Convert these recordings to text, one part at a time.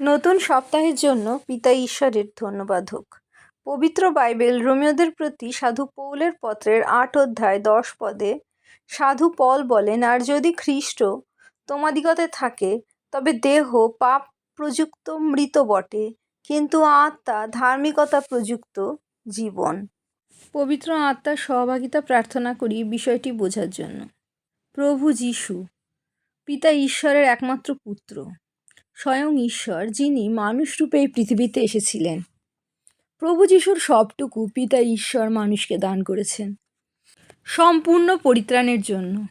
নতুন সপ্তাহের জন্য পিতা ঈশ্বরের ধন্যবাদ হোক। পবিত্র বাইবেল রোমিওদের প্রতি সাধু পৌলের পত্রের আট অধ্যায় দশ পদে, সাধু পল বলেন, আর যদি খ্রিস্ট তোমাদিগতে থাকে, তবে দেহ পাপ প্রযুক্ত মৃত বটে, কিন্তু আত্মা ধার্মিকতা প্রযুক্ত জীবন। পবিত্র আত্মার সহভাগিতা প্রার্থনা করি বিষয়টি বোঝার জন্য। প্রভু যিশু, পিতা ঈশ্বরের একমাত্র পুত্র। স্বয়ং ঈশ্বর, যিনি মানুষরূপে এই পৃথিবীতে এসেছিলেন। প্রভু যিশুর সবটুকু পিতা ঈশ্বর মানুষকে দান করেছেন। সম্পূর্ণ পরিত্রাণের জন্য।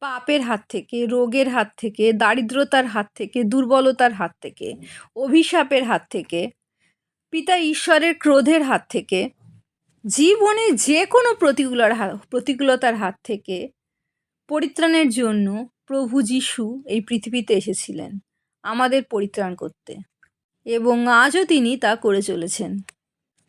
পাপের হাত থেকে, রোগের হাত থেকে, দারিদ্রতার হাত থেকে, দুর্বলতার হাত থেকে, অভিশাপের হাত থেকে, পিতা ঈশ্বরের ক্রোধের হাত থেকে, জীবনে যে কোনো প্রতিকূলার প্রতিকূলতার হাত থেকে পরিত্রাণের জন্য প্রভু যিশু এই পৃথিবীতে এসেছিলেন। আমাদের পরিত্রাণ করতে। এবং আজও তিনি তা করে চলেছেন।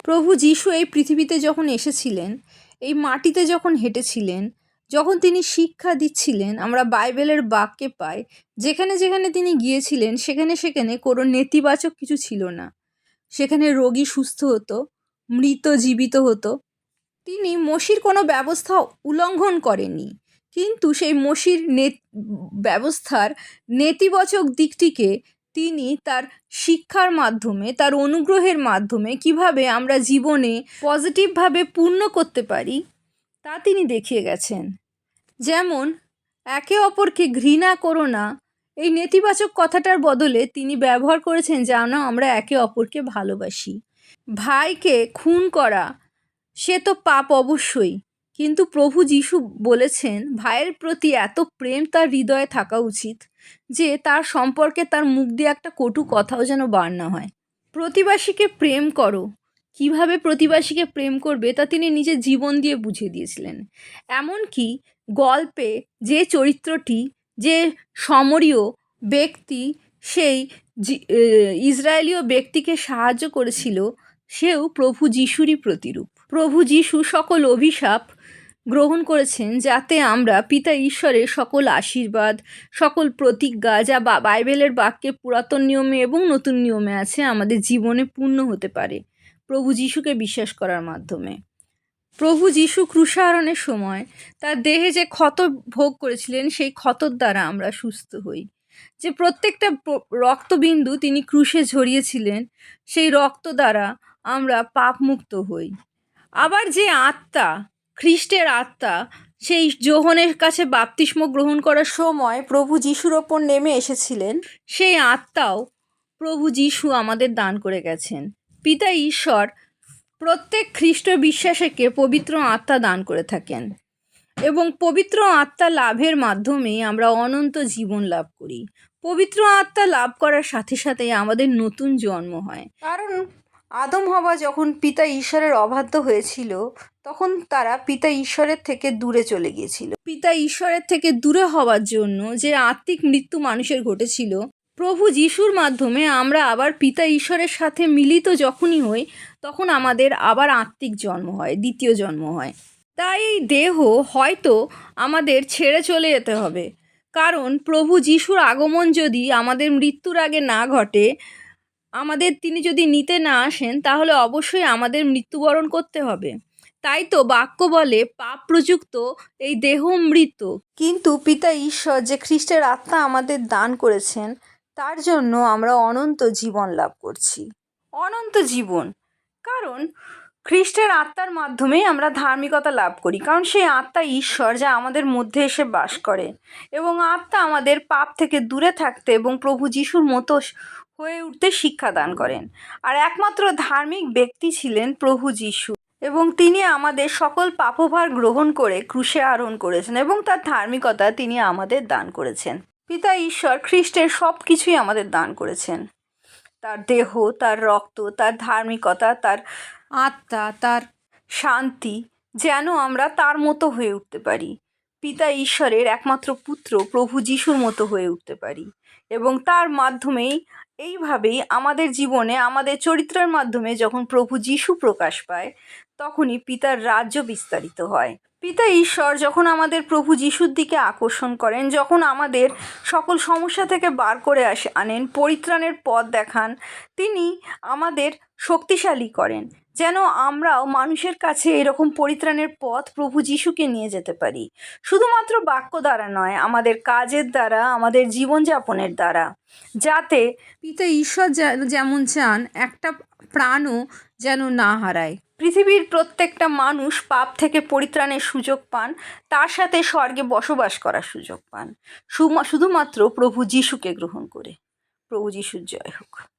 প্রভু যিশু এই পৃথিবীতে যখন এসেছিলেন, এই মাটিতে যখন হেঁটেছিলেন, যখন তিনি শিক্ষা দিচ্ছিলেন, আমরা বাইবেলের বাক্যে পাই, যেখানে যেখানে তিনি গিয়েছিলেন, সেখানে সেখানে কোনো নেতিবাচক কিছু ছিল না। সেখানে রোগী সুস্থ হতো, মৃত জীবিত হতো। তিনি মসির কোনো ব্যবস্থা উল্লঙ্ঘন করেননি। কিন্তু সেই মসির নে ব্যবস্থার নেতিবাচক দিকটিকে তিনি তার শিক্ষার মাধ্যমে, তার অনুগ্রহের মাধ্যমে কীভাবে আমরা জীবনে পজিটিভভাবে পূর্ণ করতে পারি, তা তিনি দেখিয়ে গেছেন। যেমন, একে অপরকে ঘৃণা করো না। এই নেতিবাচক কথাটার বদলে তিনি ব্যবহার করেছেন যেন আমরা একে অপরকে ভালোবাসি। ভাইকে খুন করা, সে তো পাপ অবশ্যই। কিন্তু প্রভু যিশু বলেছেন, ভাইয়ের প্রতি এত প্রেম তার হৃদয়ে থাকা উচিত যে তার সম্পর্কে তার মুখ দিয়ে একটা কটু কথাও যেন বার না হয়। প্রতিবাসীকে প্রেম করো। কীভাবে প্রতিবাসীকে প্রেম করবে তা তিনি নিজের জীবন দিয়ে বুঝিয়ে দিয়েছিলেন। এমনকি গল্পে যে চরিত্রটি, যে সমরীয় ব্যক্তি সেই ইসরায়েলীয় ব্যক্তিকে সাহায্য করেছিল, সেও প্রভু যিশুরই প্রতিরূপ। প্রভু যিশু সকল অভিশাপ গ্রহণ করেছেন যাতে আমরা পিতা ঈশ্বরের সকল আশীর্বাদ, সকল প্রতিজ্ঞা, যা বা বাইবেলের বাক্যে পুরাতন নিয়মে এবং নতুন নিয়মে আছে, আমাদের জীবনে পূর্ণ হতে পারে। প্রভু যিশুকে বিশ্বাস করার মাধ্যমে। প্রভু যিশু ক্রুশারণের সময় তার দেহে যে ক্ষত ভোগ করেছিলেন, সেই ক্ষতর দ্বারা আমরা সুস্থ হই। যে প্রত্যেকটা রক্তবিন্দু তিনি ক্রুশে ঝরিয়েছিলেন, সেই রক্ত দ্বারা আমরা পাপমুক্ত হই। আবার যে আত্মা খ্রিস্টের আত্মা সেই যোহনের কাছে বাপতিস্ম গ্রহণ করার সময় প্রভু যিশুর ওপর নেমে এসেছিলেন। সেই আত্মাও প্রভু যিশু আমাদের দান করে গেছেন। পিতা ঈশ্বর প্রত্যেক খ্রিস্ট বিশ্বাসীকে পবিত্র আত্মা দান করে থাকেন এবং পবিত্র আত্মা লাভের মাধ্যমে আমরা অনন্ত জীবন লাভ করি। পবিত্র আত্মা লাভ করার সাথে সাথে আমাদের নতুন জন্ম হয়। কারণ আদম হওয়া যখন পিতা ঈশ্বরের অবাধ্য হয়েছিল, তখন তারা পিতা ঈশ্বরের থেকে দূরে চলে গিয়েছিল। পিতা ঈশ্বরের থেকে দূরে হওয়ার জন্য যে আত্মিক মৃত্যু মানুষের ঘটেছিল, প্রভু যিশুর মাধ্যমে আমরা আবার পিতা ঈশ্বরের সাথে মিলিত যখনই হই, তখন আমাদের আবার আত্মিক জন্ম হয়, দ্বিতীয় জন্ম হয়। তাই এই দেহ হয়তো আমাদের ছেড়ে চলে যেতে হবে। কারণ প্রভু যিশুর আগমন যদি আমাদের মৃত্যুর আগে না ঘটে আমাদের তিনি যদি নিতে না আসেন, তাহলে অবশ্যই আমাদের মৃত্যুবরণ করতে হবে। তাই তো বাক্য বলে পাপ প্রযুক্ত এই দেহ মৃত। কিন্তু পিতা ঈশ্বর যে খ্রিস্টের আত্মা আমাদের দান করেছেন, তার জন্য আমরা অনন্ত জীবন লাভ করছি। অনন্ত জীবন। কারণ খ্রিস্টের আত্মার মাধ্যমেই আমরা ধার্মিকতা লাভ করি। কারণ সেই আত্মা ঈশ্বর যা আমাদের মধ্যে এসে বাস করে। এবং আত্মা আমাদের পাপ থেকে দূরে থাকতে এবং প্রভু যিশুর মতো হয়ে উঠতে শিক্ষাদান করেন। আর একমাত্র ধার্মিক ব্যক্তি ছিলেন প্রভু যিশু। এবং তিনি আমাদের সকল পাপভার গ্রহণ করে ক্রুশে আরোহণ করেছেন এবং তার ধার্মিকতা তিনি আমাদের দান করেছেন। পিতা ঈশ্বর খ্রিস্টের সব কিছুই আমাদের দান করেছেন। তার দেহ, তার রক্ত, তার ধার্মিকতা, তার আত্মা, তার শান্তি যেন আমরা তার মতো হয়ে উঠতে পারি। পিতা ঈশ্বরের একমাত্র পুত্র প্রভু যিশুর মতো হয়ে উঠতে পারি। এবং তার মাধ্যমেই এইভাবেই আমাদের জীবনে, আমাদের চরিত্রের মাধ্যমে যখন প্রভু যিশু প্রকাশ পায়, তখনই পিতার রাজ্য বিস্তারিত হয়। পিতা ঈশ্বর যখন আমাদের প্রভু যিশুর দিকে আকর্ষণ করেন, যখন আমাদের সকল সমস্যা থেকে বার করে আসে আনেন, পরিত্রাণের পথ দেখান, তিনি আমাদের শক্তিশালী করেন। যেন আমরাও মানুষের কাছে এরকম পরিত্রাণের পথ প্রভু যিশুকে নিয়ে যেতে পারি। শুধুমাত্র বাক্য দ্বারা নয়, আমাদের কাজের দ্বারা, আমাদের জীবনযাপনের দ্বারা। যাতে পিতা ঈশ্বর যেমন চান, একটা প্রাণও যেন না হারায়। পৃথিবীর প্রত্যেকটা মানুষ পাপ থেকে পরিত্রাণের সুযোগ পান, তার সাথে স্বর্গে বসবাস করার সুযোগ পান। শুধু- শুধুমাত্র প্রভু যিশুকে গ্রহণ করে। প্রভু যিশুর জয় হোক।